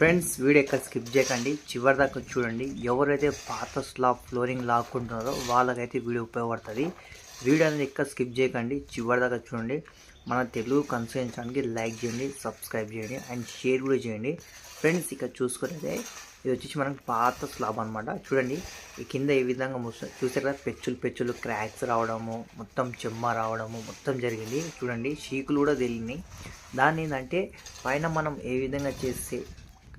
Friends video ఎక్కడ skip చేయకండి. చివరి దాకా చూడండి. ఎవరైతే పాత స్లాబ్ ఫ్లోరింగ్ లాక్కుంటున్నారో వాళ్ళకైతే వీడియో ఉపయోగపడుతుంది. వీడియో అనేది ఎక్కడ స్కిప్ చేయకండి. చివరి దాకా చూడండి. మన తెలుగు కన్సర్నించడానికి లైక్ చేయండి సబ్స్క్రైబ్ చేయండి అండ్ షేర్ కూడా చేయండి. ఫ్రెండ్స్ ఇక్కడ చూసుకున్నైతే ఇది వచ్చేసి మనకి పాత స్లాబ్ అనమాట చూడండి. ఈ కింద ఏ విధంగా చూసే కదా పెచ్చులు పెచ్చులు క్రాక్స్ రావడము మొత్తం చెమ్మ రావడము మొత్తం జరిగింది. చూడండి. షీకులు కూడా తెలియని దాన్ని ఏంటంటే పైన మనం ఏ విధంగా చేస్తే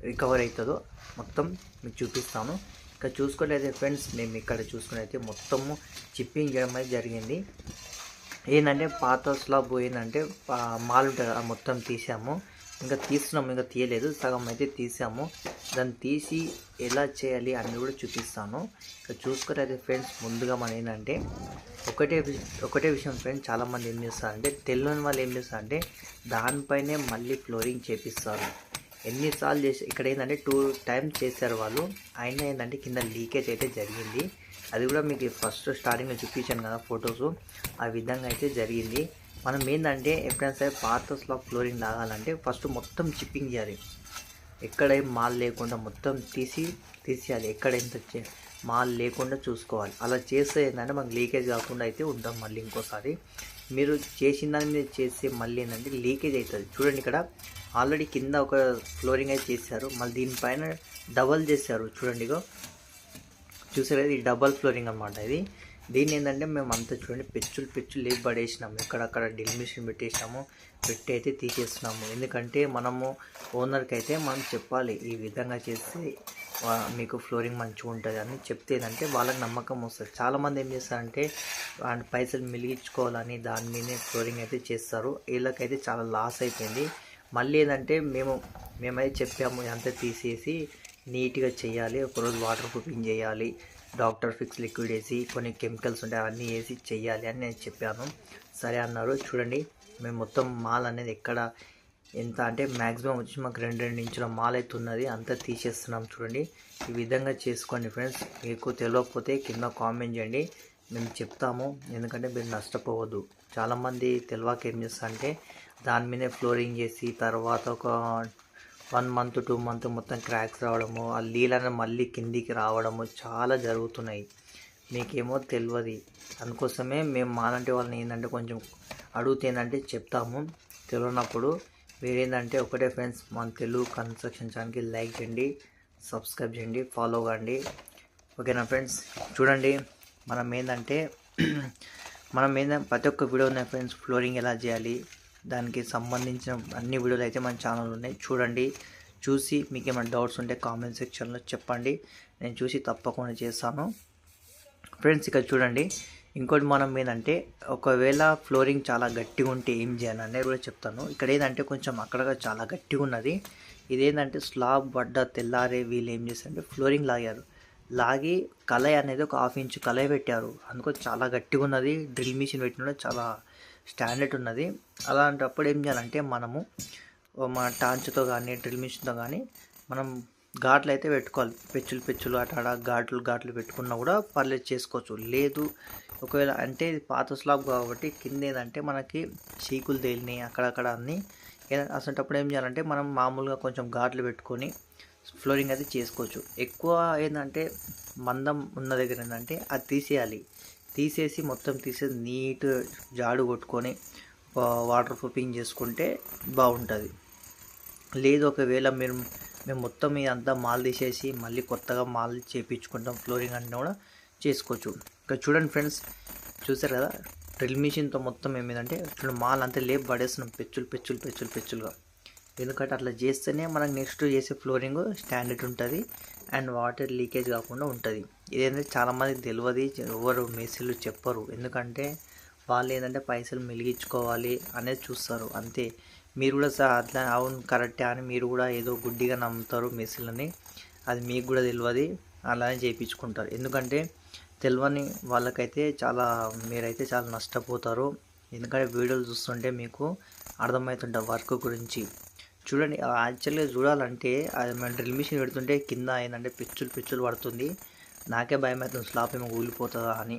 రికవర్ అవుతుందో మొత్తం మీకు చూపిస్తాను. ఇక్కడ చూసుకున్నట్లయితే ఫ్రెండ్స్ మేము ఇక్కడ చూసుకున్నట్లయితే మొత్తము చిప్పింగ్ చేయడం అనేది జరిగింది. ఏంటంటే పాత స్లాబ్ ఏంటంటే మాల్ ఉంటుంది మొత్తం తీసాము. ఇంకా తీస్తున్నాము ఇంకా తీయలేదు. సగం అయితే తీసాము. దాన్ని తీసి ఎలా చేయాలి అని కూడా చూపిస్తాను. ఇక్కడ చూసుకున్నట్లయితే ఫ్రెండ్స్ ముందుగా మనం ఏంటంటే ఒకటే ఒకటే విషయం ఫ్రెండ్స్ చాలామంది ఏం చేస్తారంటే తెలియని వాళ్ళు ఏం చేస్తారంటే దానిపైనే మళ్ళీ ఫ్లోరింగ్ చేపిస్తారు. ఎన్నిసార్లు చేసి ఇక్కడ ఏంటంటే టూ టైమ్స్ చేశారు వాళ్ళు. అయినా ఏంటంటే కింద లీకేజ్ అయితే జరిగింది. అది కూడా మీకు ఫస్ట్ స్టార్టింగ్లో చూపించాను కదా ఫొటోస్. ఆ విధంగా అయితే జరిగింది. మనం ఏంటంటే ఎప్పుడైనా సరే పాత స్లాబ్ ఫ్లోరింగ్ లాగాలంటే ఫస్ట్ మొత్తం చిప్పింగ్ చేయాలి. ఎక్కడ మాల్ లేకుండా మొత్తం తీసి తీసేయాలి. ఎక్కడ ఎంత మాల్ లేకుండా చూసుకోవాలి. అలా చేస్తే ఏంటంటే మనకు లీకేజ్ కాకుండా అయితే ఉంటాం మళ్ళీ ఇంకోసారి. మీరు చేసిన దాని మీద చేస్తే మళ్ళీ ఏంటంటే లీకేజ్ అవుతుంది. చూడండి ఇక్కడ ఆల్రెడీ కింద ఒక ఫ్లోరింగ్ అయితే చేశారు. మళ్ళీ దీనిపైన డబల్ చేశారు. చూడండి ఇగో. చూసారు ఇది డబల్ ఫ్లోరింగ్ అనమాట ఇది. దీన్ని ఏంటంటే మేము అంతా చూడండి పెచ్చులు పెచ్చులు లేపి పడేసినాము. ఎక్కడక్కడ డ్రిల్ మిషన్ పెట్టేసినాము పెట్టి అయితే తీసేస్తున్నాము. ఎందుకంటే మనము ఓనర్కి అయితే మనం చెప్పాలి ఈ విధంగా చేస్తే మీకు ఫ్లోరింగ్ మంచిగా ఉంటుంది అని చెప్తే ఏంటంటే వాళ్ళకి నమ్మకం వస్తుంది. చాలామంది ఏం చేస్తారంటే వాళ్ళ పైసలు మిలిగించుకోవాలని దాని మీదనే ఫ్లోరింగ్ అయితే చేస్తారు. వీళ్ళకైతే చాలా లాస్ అయిపోయింది. మళ్ళీ ఏంటంటే మేము మేమైతే చెప్పాము ఇదంతా తీసేసి నీట్గా చేయాలి. ఒకరోజు వాటర్ ప్రూఫింగ్ చేయాలి. డాక్టర్ ఫిక్స్ లిక్విడ్ వేసి కొన్ని కెమికల్స్ ఉంటాయి అవన్నీ వేసి చెయ్యాలి అని నేను చెప్పాను. సరే అన్నారు. చూడండి మేము మొత్తం మాల్ అనేది ఎక్కడ ఎంత అంటే మ్యాక్సిమం వచ్చి మాకు రెండు రెండు ఇంచుల మాల్ అయితే ఉన్నది. అంతా తీసేస్తున్నాం చూడండి. ఈ విధంగా చేసుకోండి ఫ్రెండ్స్. మీకు తెలియకపోతే కింద కామెంట్ చేయండి. మేము చెప్తాము. ఎందుకంటే మీరు నష్టపోవద్దు. చాలామంది తెలియక ఏం చేస్తారంటే దాని మీదే ఫ్లోరింగ్ చేసి తర్వాత ఒక వన్ మంత్ టూ మంత్ మొత్తం క్రాక్స్ రావడము ఆ నీళ్ళని మళ్ళీ కిందికి రావడము చాలా జరుగుతున్నాయి. మీకేమో తెలియదు అందుకోసమే మేము మాలాంటి వాళ్ళని ఏంటంటే కొంచెం అడుగుతే ఏంటంటే చెప్తాము. తెలియనప్పుడు వేరేందంటే ఒకటే ఫ్రెండ్స్ మన తెలుగు కన్స్ట్రక్షన్ ఛానల్కి లైక్ చేయండి సబ్స్క్రైబ్ చేయండి ఫాలో కండి. ఓకేనా ఫ్రెండ్స్? చూడండి మనం ఏంటంటే మనం ఏంటంటే ప్రతి ఒక్క వీడియో ఉన్నాయి ఫ్రెండ్స్ ఫ్లోరింగ్ ఎలా చేయాలి దానికి సంబంధించిన అన్ని వీడియోలు అయితే మన ఛానల్ ఉన్నాయి. చూడండి చూసి మీకు ఏమైనా డౌట్స్ ఉంటే కామెంట్ సెక్షన్లో చెప్పండి. నేను చూసి తప్పకుండా చేస్తాను. ఫ్రెండ్స్ ఇక్కడ చూడండి ఇంకోటి మనం ఏంటంటే ఒకవేళ ఫ్లోరింగ్ చాలా గట్టిగా ఉంటే ఏం చేయాలి అనేది కూడా చెప్తాను. ఇక్కడ ఏంటంటే కొంచెం అక్కడ చాలా గట్టిగా ఉన్నది. ఇదేంటంటే స్లాబ్ పడ్డ తెల్లారే వీళ్ళు ఏం చేస్తారంటే ఫ్లోరింగ్ లాగారు. లాగి కలయి అనేది ఒక హాఫ్ ఇంచ్ కలయి పెట్టారు. అందుకో చాలా గట్టిగా ఉన్నది. డ్రిల్ మిషన్ పెట్టిన చాలా స్టాండర్డ్ ఉన్నది. అలాంటప్పుడు ఏం చేయాలంటే మనము మన టాంచ్తో కానీ డ్రిల్ మిషన్తో కానీ మనం ఘాట్లు అయితే పెట్టుకోవాలి. పెచ్చులు పెచ్చులు అటాడ ఘాట్లు ఘాట్లు పెట్టుకున్నా కూడా పర్లేదు చేసుకోవచ్చు. లేదు ఒకవేళ అంటే ఇది పాత స్లాబ్ కాబట్టి కింద ఏంటంటే మనకి చీకులు తేలినాయి అక్కడక్కడ అన్నీ. ఏ- అసంటప్పుడు ఏం చేయాలంటే మనం మామూలుగా కొంచెం ఘాట్లు పెట్టుకొని ఫ్లోరింగ్ అయితే చేసుకోవచ్చు. ఎక్కువ ఏంటంటే మందం ఉన్న దగ్గర ఏంటంటే అది తీసేయాలి. తీసేసి మొత్తం తీసేసి నీట్ జాడు కొట్టుకొని వాటర్ ప్రూఫింగ్ చేసుకుంటే బాగుంటుంది. లేదు ఒకవేళ మీరు మేము మొత్తం ఇదంతా మాల్ తీసేసి మళ్ళీ కొత్తగా మాల్ చేపించుకుంటాం ఫ్లోరింగ్ అంటే కూడా చేసుకోవచ్చు. ఇక్కడ చూడండి ఫ్రెండ్స్ చూసారు కదా డ్రిల్ మిషన్తో మొత్తం ఏమిటంటే ఇట్లా మాల్ అంతా లేపు పడేస్తున్నాం పెచ్చులు పెచ్చులు పెచ్చులు పెచ్చులుగా. ఎందుకంటే అట్లా చేస్తేనే మనకు నెక్స్ట్ చేసే ఫ్లోరింగ్ స్టాండర్డ్ ఉంటుంది అండ్ వాటర్ లీకేజ్ కాకుండా ఉంటుంది. ఇదేంటంటే చాలామందికి తెలియదు ఎవరు మెసేజ్లు చెప్పరు. ఎందుకంటే వాళ్ళు ఏంటంటే పైసలు మిలిగించుకోవాలి అనేది చూస్తారు అంతే. మీరు కూడా సార్ అట్లా అవును కరెక్టే అని మీరు కూడా ఏదో గుడ్డిగా నమ్ముతారు మెసేజ్లని అది మీకు కూడా తెలియదు అలానే చేయించుకుంటారు. ఎందుకంటే తెలియని వాళ్ళకైతే చాలా మీరైతే చాలా నష్టపోతారు. ఎందుకంటే వీడియోలు చూస్తుంటే మీకు అర్థమవుతుంటారు వర్క్ గురించి. చూడండి యాక్చువల్గా చూడాలంటే అది మన డ్రిల్ మిషన్ పెడుతుంటే కింద ఏంటంటే పిచ్చులు పిచ్చులు పడుతుంది. నాకే భయం అవుతుంది స్లాబ్ ఏమో కూలిపోతుందా అని.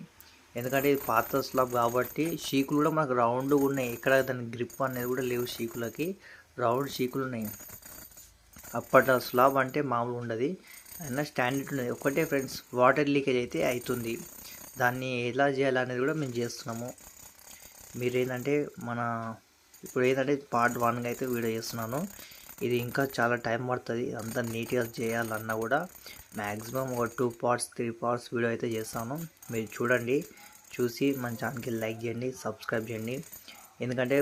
ఎందుకంటే ఇది పాత స్లాబ్ కాబట్టి షీకులు కూడా మనకు రౌండ్గా ఉన్నాయి. ఎక్కడ దాని గ్రిప్ అనేది కూడా లేవు షీకులకి. రౌండ్ షీకులు ఉన్నాయి. అప్పట్లో స్లాబ్ అంటే మామూలు ఉండదు. అయినా స్టాండర్డ్ ఉన్నది. ఒకటే ఫ్రెండ్స్ వాటర్ లీకేజ్ అయితే అవుతుంది దాన్ని ఎలా చేయాలనేది కూడా మేము చేస్తున్నాము. మీరు ఏంటంటే మన ఇప్పుడు ఏంటంటే పార్ట్ వన్గా అయితే వీడియో చేస్తున్నాను. ఇది ఇంకా చాలా టైం పడుతుంది. అంతా నీట్గా చేయాలన్నా కూడా మ్యాక్సిమం ఒక two parts three parts video అయితే చేస్తాను. మీరు చూడండి చూసి మన ఛానల్కి లైక్ చేయండి సబ్స్క్రైబ్ చేయండి. ఎందుకంటే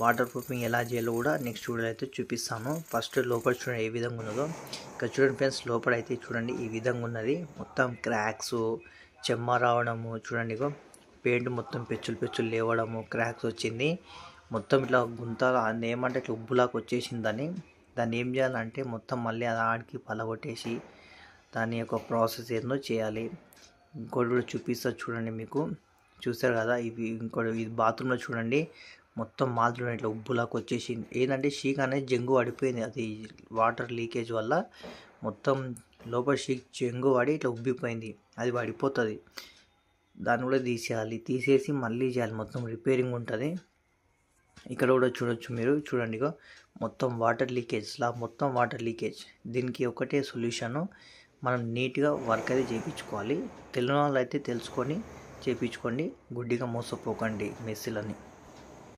వాటర్ ప్రూఫింగ్ ఎలా చేయాలో కూడా నెక్స్ట్ వీడియో అయితే చూపిస్తాను. ఫస్ట్ లోపల చూడండి ఏ విధంగా ఉన్నదో. ఇక్కడ చూడండి ఫ్రెండ్స్ లోపల అయితే చూడండి ఈ విధంగా ఉన్నది. మొత్తం క్రాక్స్ చెమ్మ రావడము చూడండి పెయింట్ మొత్తం పెచ్చులు పెచ్చులు లేవడము క్రాక్స్ వచ్చింది. మొత్తం ఇట్లా గుంత అది ఏమంటే ఇట్లా ఉబ్బులాగా వచ్చేసిందని. దాన్ని ఏం చేయాలంటే మొత్తం మళ్ళీ అది ఆడికి పలగొట్టేసి దాని యొక్క ప్రాసెస్ ఏందో చేయాలి. ఇంకోటి కూడా చూపిస్తా చూడండి మీకు. చూస్తారు కదా ఇవి ఇంకోటి ఇది బాత్రూంలో చూడండి. మొత్తం మాత్రం ఇట్లా ఉబ్బులాగా వచ్చేసింది. ఏంటంటే షీక్ అనేది జంగు పడిపోయింది. అది వాటర్ లీకేజ్ వల్ల మొత్తం లోపల షీక్ జంగు పడి ఇట్లా ఉబ్బిపోయింది. అది పడిపోతుంది. దాన్ని కూడా తీసేయాలి. తీసేసి మళ్ళీ చేయాలి. మొత్తం రిపేరింగ్ ఉంటుంది. ఇక్కడ కూడా చూడొచ్చు మీరు. చూడండి ఇగో. మొత్తం వాటర్ లీకేజ్ స్లాబ్ మొత్తం వాటర్ లీకేజ్. దీనికి ఒకటే సొల్యూషను మనం నీట్గా వర్క్ అది చేయించుకోవాలి. తెలియని వాళ్ళు అయితే తెలుసుకొని చేయించుకోండి. గుడ్డిగా మోసపోకండి మెస్సీలని.